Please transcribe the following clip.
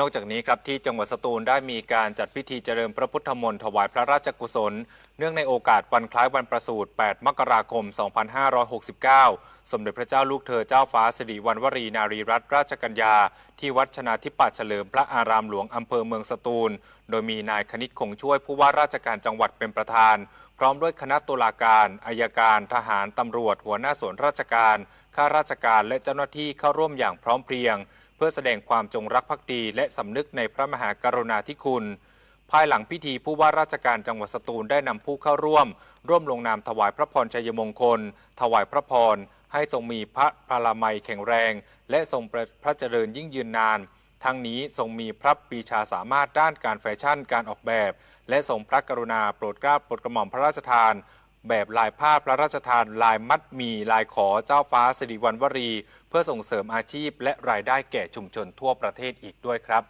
นอกจากนี้ครับที่จังหวัดสตูลได้มีการจัดพิธีเจริญพระพุทธมนต์ถวายพระราชกุศล เนื่องในโอกาสวันคล้ายวันประสูติ 8 มกราคม 2569 สมเด็จพระเจ้าลูกเธอเจ้าฟ้าสิริวัณวรีนารีรัตนราชกัญญา ที่วัดชนาธิปัตย์เฉลิมพระอารามหลวงอำเภอเมืองสตูล โดยมีนายคณิตคงช่วยผู้ว่าราชการจังหวัดเป็นประธาน พร้อมด้วยคณะตุลาการอายการ ทหารตำรวจ หัวหน้าส่วนราชการ ข้าราชการและเจ้าหน้าที่เข้าร่วมอย่างพร้อมเพรียง เพื่อแสดงความจงรักภักดี และสำนึกในพระมหากรุณาธิคุณ ภายหลังพิธีผู้ว่าราชการจังหวัดสตูลได้นำผู้เข้าร่วม ร่วมลงนามถวายพระพรชัยมงคล ถวายพระพร ให้ทรงมีพระพลามัยแข็งแรง และทรงพระเจริญยิ่งยืนนาน ทั้งนี้ทรงมีพระปีชาสามารถด้านการแฟชั่นการออกแบบ และทรงพระกรุณาโปรดเกล้าโปรดกระหม่อมพระราชทาน แบบลายผ้าพระราชทาน ลายมัดมีลายขอเจ้าฟ้าสิริวัณวรี เพื่อส่งเสริมอาชีพและรายได้แก่ชุมชนทั่วประเทศอีกด้วยครับ